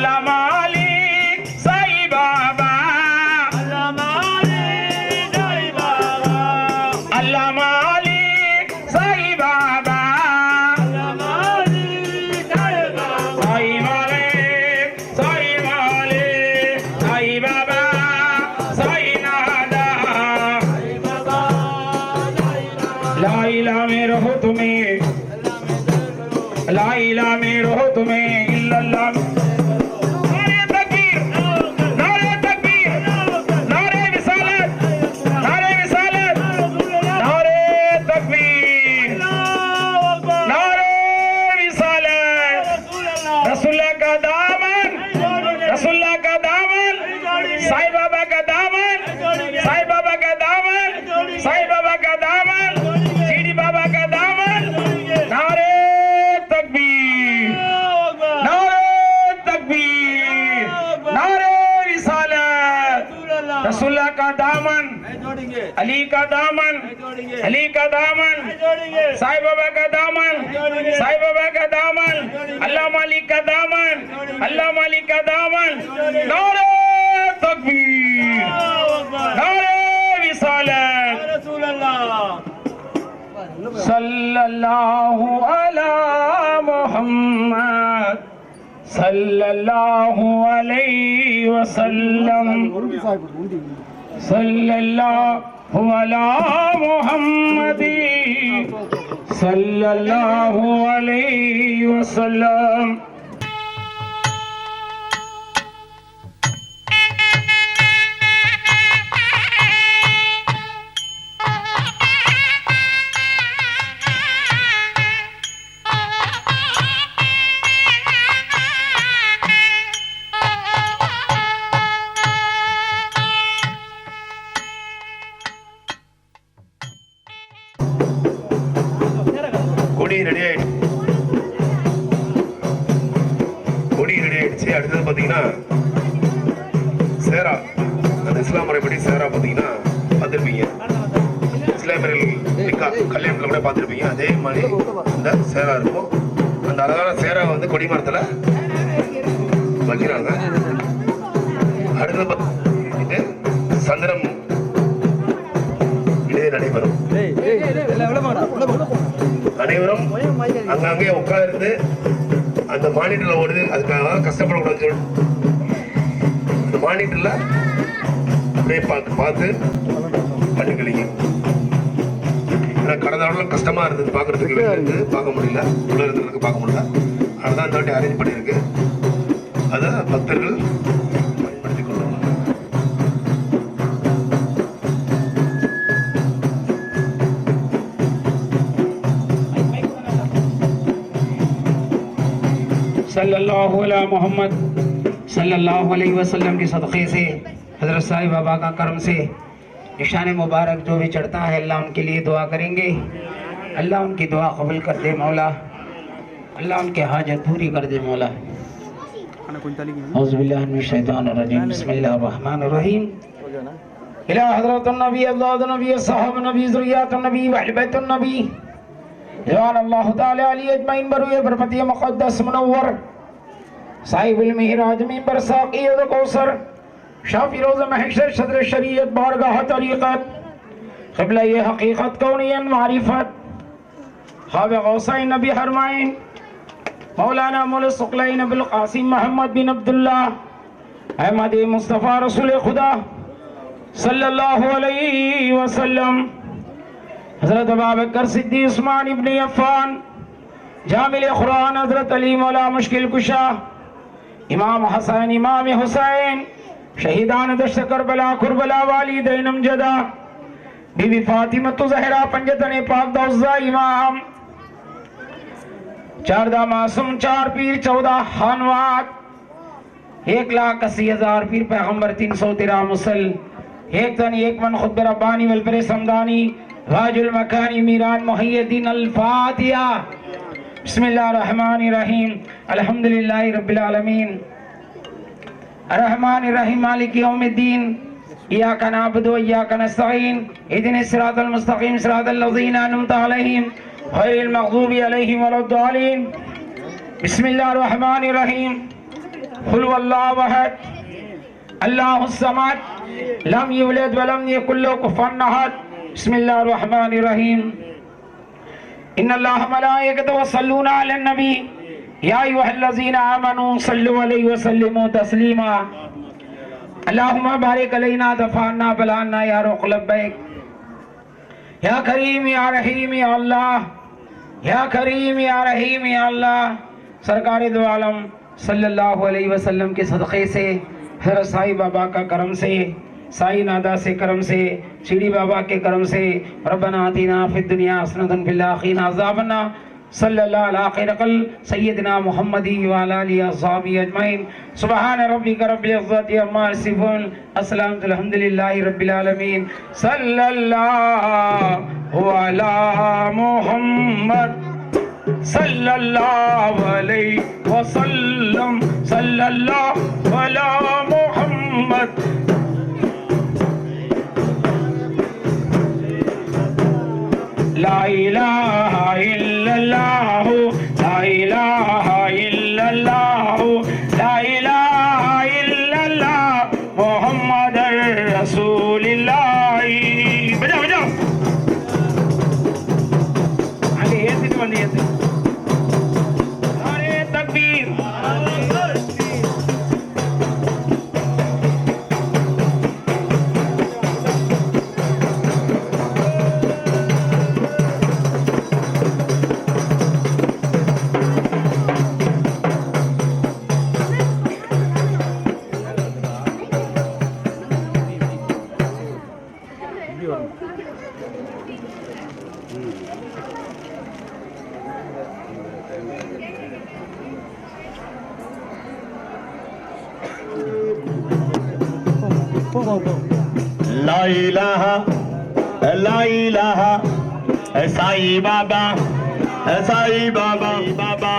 la mano. علی کا دامن سائے بابا کا دامن سائے بابا کا دامن اللہ مالک کا دامن اللہ مالک کا دامن نعرہ تکبیر نعرہ وصالت صلی اللہ علی محمد صلی اللہ علیہ وسلم صلی اللہ وعلى محمد صلى الله عليه وسلم. சேரா அந்த இஸ்லாம் முறைப்படி சேரா பார்த்தீங்கன்னா பார்த்துருப்பீங்க. இஸ்லாமியர்கள் கல்யாணத்தில் கூட பார்த்துருப்பீங்க. அதே மாதிரி இந்த சேரா இருக்கும். அந்த அழகான சேரா வந்து கொடிமரத்தில் வைக்கிறாங்க. அடுத்தது இது சந்திரம் இடையே நடைபெறும். அனைவரும் அங்கங்கே உட்கார்ந்து அந்த மானிட்டர்ல ஓடுது அதுக்காக கஷ்டப்படக்கூடாதுன்னு மானிட்டர்ல அப்படியே பார்த்து பார்த்து பண்ணிக்கலிங்க ஏன்னா கடந்த தடவை கஷ்டமா இருந்தது பார்க்கறதுக்கு இருந்து பார்க்க முடியல. உள்ள இருக்கிறதுக்கு பார்க்க முடியல. அதுதான் இந்த வாட்டி அரேஞ்ச் பண்ணியிருக்கு. அதை பக்தர்கள் صلى الله على محمد صلی اللہ علیہ وسلم کی صدقے سے، حضرت صاحب بابا کا کرم سے نشان مبارک جو بھی چڑھتا ہے، اللہ ان کے لیے دعا کریں گے۔ اللہ ان کی دعا قبل کر دے مولا۔ اللہ ان کے حاجت پوری کر دے مولا۔ عوض باللہ من الشیطان الرجیم۔ بسم اللہ الرحمن الرحیم۔ الہ حضرت النبی اللہ حضرت النبی صحاب النبی ذریات النبی وحبت النبی۔ جوان اللہ تعالی علی اجمعین بروی برمتی مقدس منور۔ صاحب المعراج منبر ساقی و کوثر، شافی روز محشر صدر شریعت بارگاہ طریقت، قبلہ یہ حقیقت کونین معرفت۔ خواب غوثہ نبی حرمائن مولانا مولا سقلین بالقاسم محمد بن عبداللہ، احمد مصطفی رسول خدا صلی اللہ علیہ وسلم، حضرت بابکر صدی عثمان ابن عفان جامل قرآن، حضرت علی مولا مشکل کشاہ امام حسین امام حسین شہیدان دشت کربلا کربلا والی دینم جدا بی بی فاطمہ تو زہرہ پنجتن پاک دوزہ امام چاردہ معصوم چار پیر چودہ خانوات ایک لاکھ اسی ہزار پیر پیغمبر تین سو تیرا مسل ایک تن ایک من خود ربانی والبر سمدانی واج المکانی میران محیدین الفاتحہ بسم اللہ الرحمن الرحیم الحمدللہ رب العالمین الرحمن الرحیم مالک یوم الدین ایاک نعبد و ایاک نستعین اذن الصراط المستقیم سراط اللذین انعمت علیہم غیر المغضوب علیہم ولا الضالین بسم اللہ الرحمن الرحیم خلو اللہ وحد اللہ السمد لم یولد ولم یکن له کفوا احد بسم اللہ الرحمن الرحیم ان اللہ ملائکت و صلونا علی النبی یا ایوہ الذین آمنوا صلو علی علیہ وسلموا تسلیما اللہم بارک علینا دفعنا بلاننا یا روخ لبیک یا کریم یا رحیم یا اللہ یا کریم یا رحیم یا اللہ سرکار دوالم صلی اللہ علیہ وسلم کے صدقے سے، حضرت صاحب بابا کا کرم سے سائی نادا سے کرم سے، شیری بابا کے کرم سے، ربنا آتینا فی الدنیا حسنتن فی اللہ الاخین عذابنا۔ صلی اللہ علیہ خیر قل سیدنا محمدی وعلا علی اصحابی اجمائن سبحان ربی ربک رب عزت اما سفن اسلام الحمدللہ رب العالمین۔ صلی اللہ علیہ محمد۔ صلی اللہ علیہ وسلم۔ صلی اللہ علیہ محمد۔ La la. لا إله لا إله ساي بابا ساي بابا بابا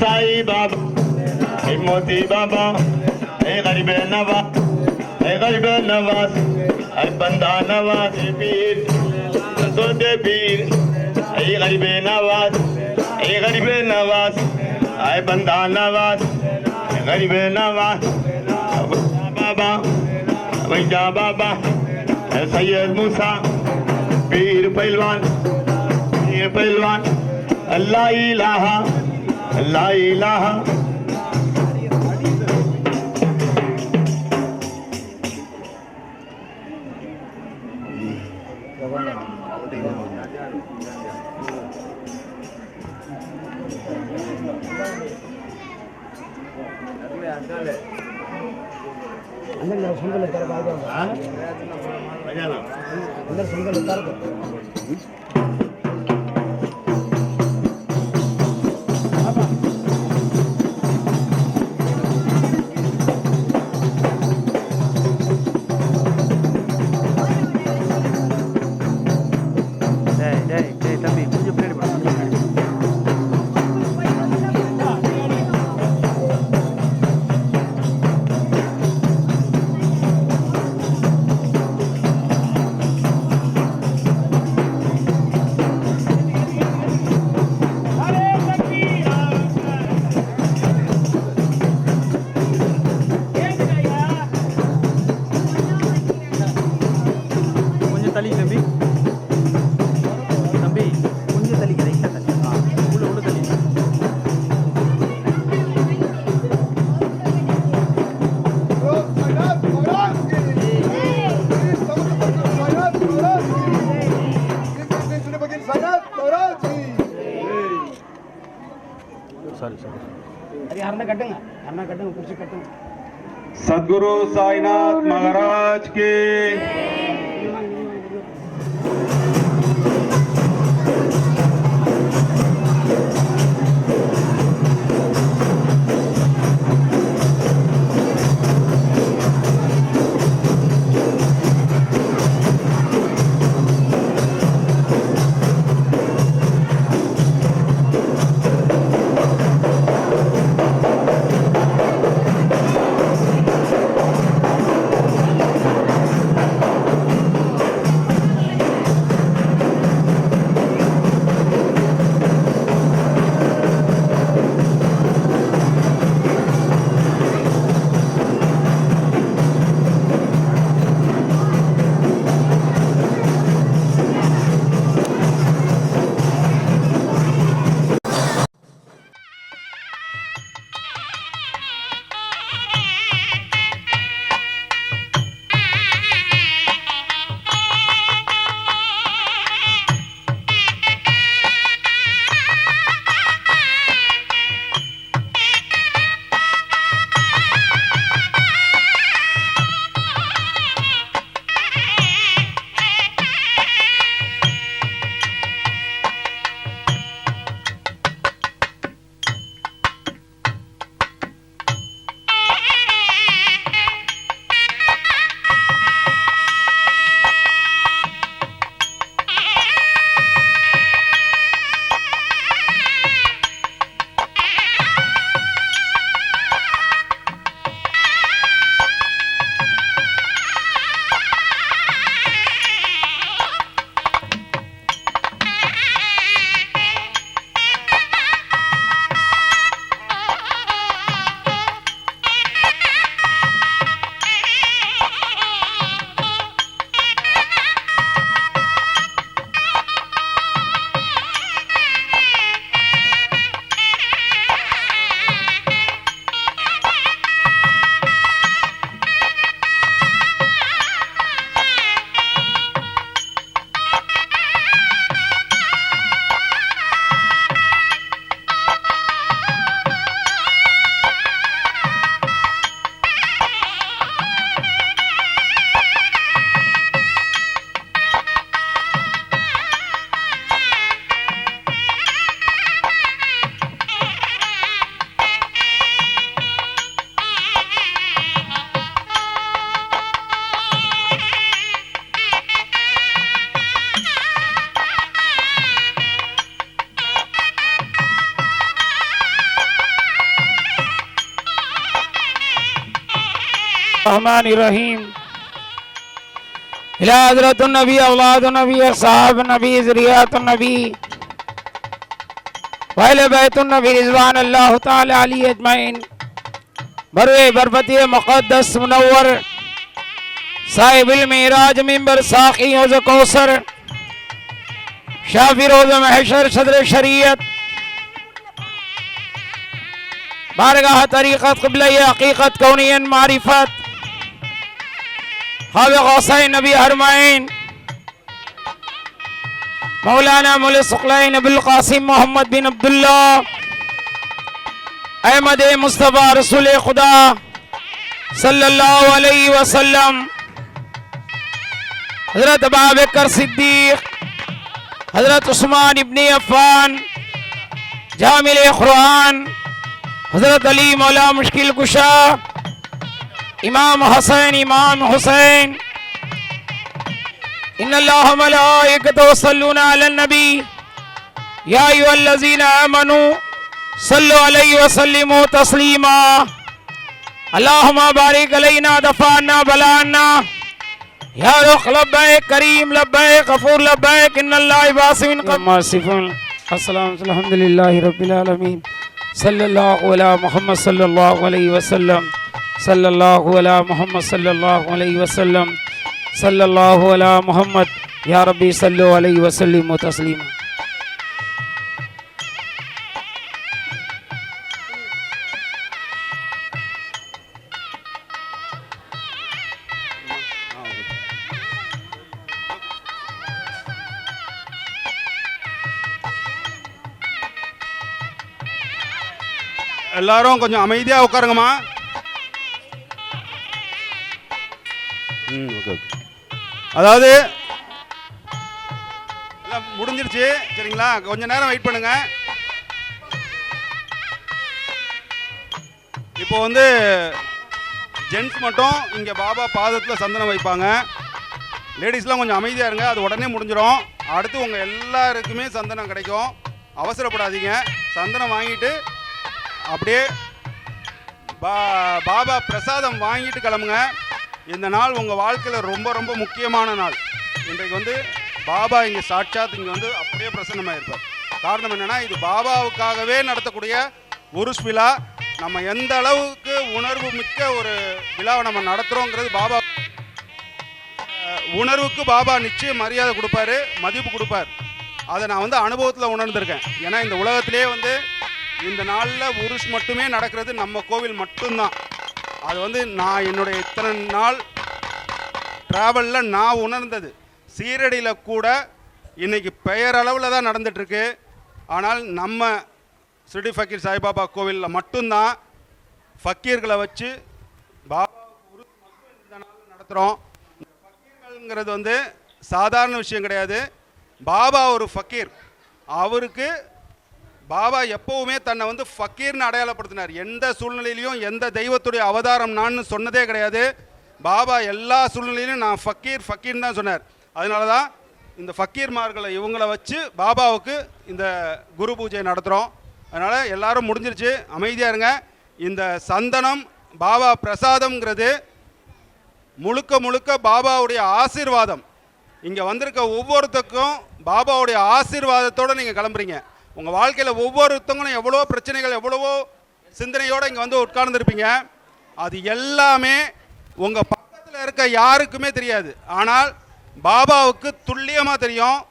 ساي بابا موتي بابا اے غریب نواز اے غریب نواز اے بندہ نواز پیر सोदे पीर ए गरीब नवाज ए गरीब नवाज ए बंदा नवाज ए गरीब नवाज बाबा वैजा बाबा सैयद मूसा पीर पहलवान पीर पहलवान अल्लाह इलाहा अल्लाह इलाहा டேய் சாரி சாரி அது யாருந்தா கட்டுங்க. யாருனா கட்டுங்க பிடிச்சி கட்டுங்க. சத்குரு சாய்நாத் மகாராஜ் கே. الرحمن الرحیم۔ الہ حضرت النبی، اولاد النبی صاحب نبی ذریعت النبی۔ وحیل بیت النبی، رضوان اللہ تعالی علی اجمعین۔ بروے بربتی مقدس منور۔ صاحب المعراج ممبر ساقی عوض کوسر شافی روز محشر صدر شریعت۔ بارگاہ طریقت قبلی حقیقت کونین معرفت۔ خواب غوثین نبی حرمائن مولانا مولی سقلین ابو القاسم محمد بن عبداللہ، احمد مصطفیٰ رسول خدا صلی اللہ علیہ وسلم، حضرت بابکر صدیق، حضرت عثمان ابن عفان جامل قرآن حضرت علی مولا مشکل کشا إمام حسين إمام حسين إن الله ملائكته يصلون على النبي يا أيها الذين آمنوا صلوا عليه وسلموا تسليما اللهم بارك علينا دفعنا بلانا يا رخ لبيك كريم لبيك غفور لبيك إن الله باسم قبل السلام الحمد لله رب العالمين صلى الله على محمد صلى الله عليه وسلم صلى الله على محمد صلى الله عليه وسلم. صلى الله على محمد. يا ربي صلوا عليه وسلموا تسليما. எல்லாரும் கொஞ்சம் அமைதியாக உட்காருங்கம்மா ம் ஓகே ஓகே. அதாவது எல்லாம் முடிஞ்சிருச்சு சரிங்களா? கொஞ்ச நேரம் வெயிட் பண்ணுங்க. இப்போ வந்து ஜென்ட்ஸ் மட்டும் இங்கே பாபா பாதத்தில் சந்தனம் வைப்பாங்க. லேடிஸ்லாம் கொஞ்சம் அமைதியாக இருங்க அது உடனே முடிஞ்சிடும் அடுத்து உங்கள் எல்லாருக்குமே சந்தனம் கிடைக்கும். அவசரப்படாதீங்க. சந்தனம் வாங்கிட்டு அப்படியே பா பாபா பிரசாதம் வாங்கிட்டு கிளம்புங்க. இந்த நாள் உங்கள் வாழ்க்கையில் ரொம்ப ரொம்ப முக்கியமான நாள். இன்றைக்கு வந்து பாபா இங்கே சாட்சாத் இங்கே வந்து அப்படியே பிரசன்னமாயிருப்பார். காரணம் என்னென்னா இது பாபாவுக்காகவே நடத்தக்கூடிய உருஸ் விழா. நம்ம எந்த அளவுக்கு உணர்வு மிக்க ஒரு விழாவை நம்ம நடத்துகிறோங்கிறது பாபா. உணர்வுக்கு பாபா நிச்சயம் மரியாதை கொடுப்பாரு மதிப்பு கொடுப்பார். அதை நான் வந்து அனுபவத்தில் உணர்ந்திருக்கேன். ஏன்னா இந்த உலகத்திலே வந்து இந்த நாளில் உருஷ் மட்டுமே நடக்கிறது நம்ம கோவில் மட்டும்தான். அது வந்து நான் என்னுடைய இத்தனை நாள் ட்ராவலில் நான் உணர்ந்தது. சீரடியில் கூட இன்றைக்கி பெயரளவில் தான் நடந்துகிட்ருக்கு ஆனால் நம்ம ஸ்ரீடி ஃபக்கீர் சாய்பாபா கோவிலில் மட்டும்தான் ஃபக்கீர்களை வச்சு பாபா உருஸ் நடத்துகிறோம் ஃபக்கீர்கள்ங்கிறது வந்து சாதாரண விஷயம் கிடையாது. பாபா ஒரு ஃபக்கீர். அவருக்கு பாபா எப்போவுமே தன்னை வந்து ஃபக்கீர்னு அடையாளப்படுத்தினார். எந்த சூழ்நிலையிலையும் எந்த தெய்வத்துடைய அவதாரம் நான் சொன்னதே கிடையாது. பாபா எல்லா சூழ்நிலையிலும் நான் ஃபக்கீர் ஃபக்கீர்னு தான் சொன்னார். அதனால தான் இந்த ஃபக்கீர்மார்களை இவங்கள வச்சு பாபாவுக்கு இந்த குரு பூஜை நடத்துகிறோம் அதனால் எல்லாரும் முடிஞ்சிருச்சு. அமைதியாக இருங்க. இந்த சந்தனம் பாபா பிரசாதம்ங்கிறது முழுக்க முழுக்க பாபாவுடைய ஆசீர்வாதம். இங்கே வந்திருக்க ஒவ்வொருத்தருக்கும் பாபாவுடைய ஆசீர்வாதத்தோடு நீங்கள் கிளம்புறீங்க. உங்கள் வாழ்க்கையில் ஒவ்வொருத்தவங்களும் எவ்வளோ பிரச்சனைகள் எவ்வளவோ சிந்தனையோடு இங்கே வந்து உட்கார்ந்துருப்பீங்க. அது எல்லாமே உங்கள் பக்கத்தில் இருக்க யாருக்குமே தெரியாது. ஆனால் பாபாவுக்கு துல்லியமாக தெரியும்.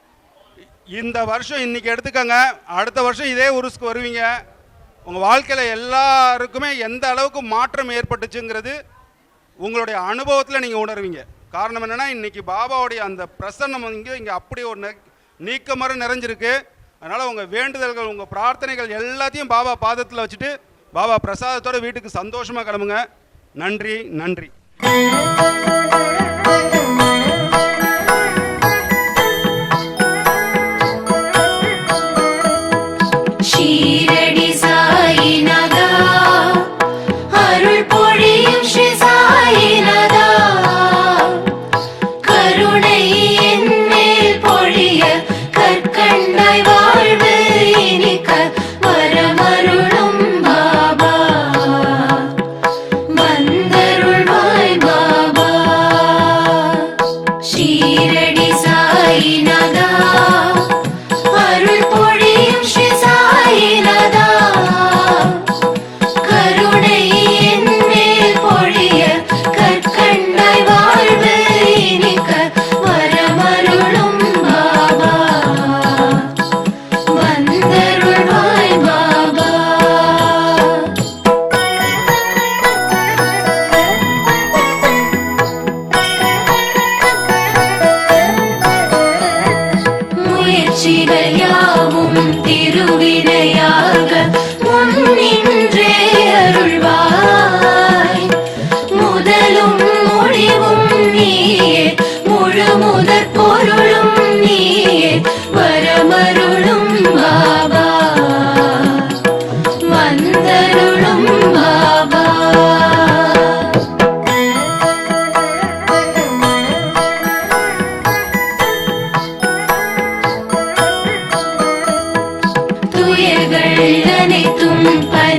இந்த வருஷம் இன்னைக்கு எடுத்துக்கங்க. அடுத்த வருஷம் இதே உருஸ்க்கு வருவீங்க. உங்கள் வாழ்க்கையில் எல்லாருக்குமே எந்த அளவுக்கு மாற்றம் ஏற்பட்டுச்சுங்கிறது உங்களுடைய அனுபவத்தில் நீங்கள் உணர்வீங்க. காரணம் என்னென்னா இன்னைக்கு பாபாவுடைய அந்த பிரசன்னம் இங்கே இங்கே அப்படி ஒரு நெ- நீக்கமர நிறைஞ்சிருக்கு. அதனால் உங்கள் வேண்டுதல்கள் உங்கள் பிரார்த்தனைகள் எல்லாத்தையும் பாபா பாதத்தில் வச்சுட்டு பாபா பிரசாதத்தோட வீட்டுக்கு சந்தோஷமாக கிளம்புங்க. நன்றி நன்றி.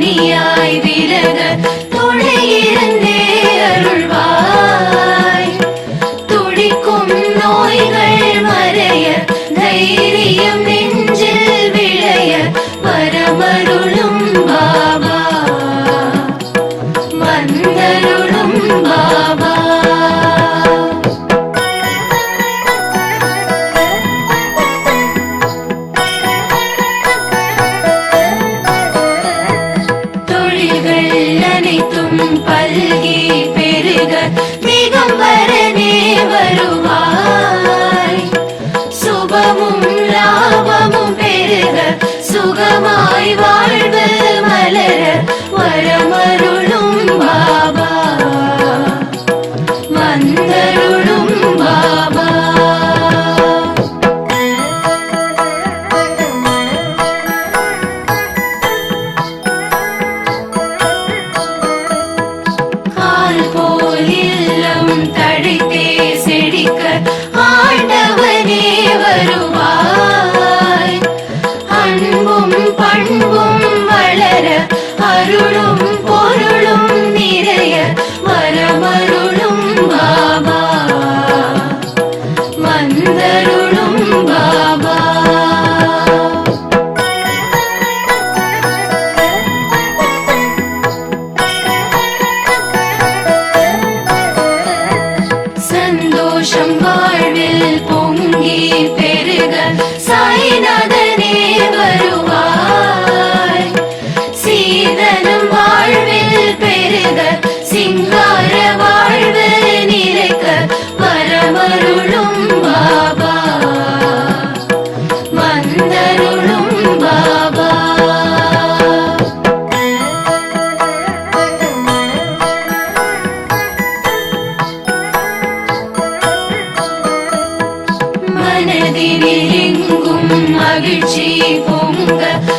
நீயாய் விலக சுகமாய் வாழ்வு மலர வரம் தங்க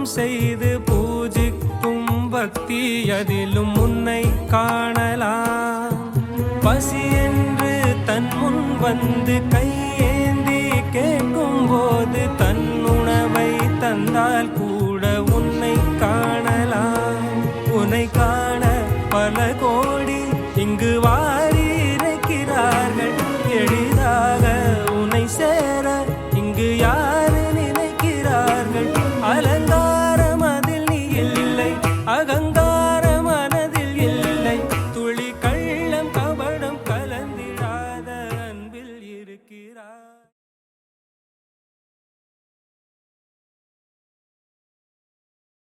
தவம் செய்து பூஜிக்கும் பக்தி அதிலும் உன்னை காணலாம். பசி என்று தன் முன் வந்து கை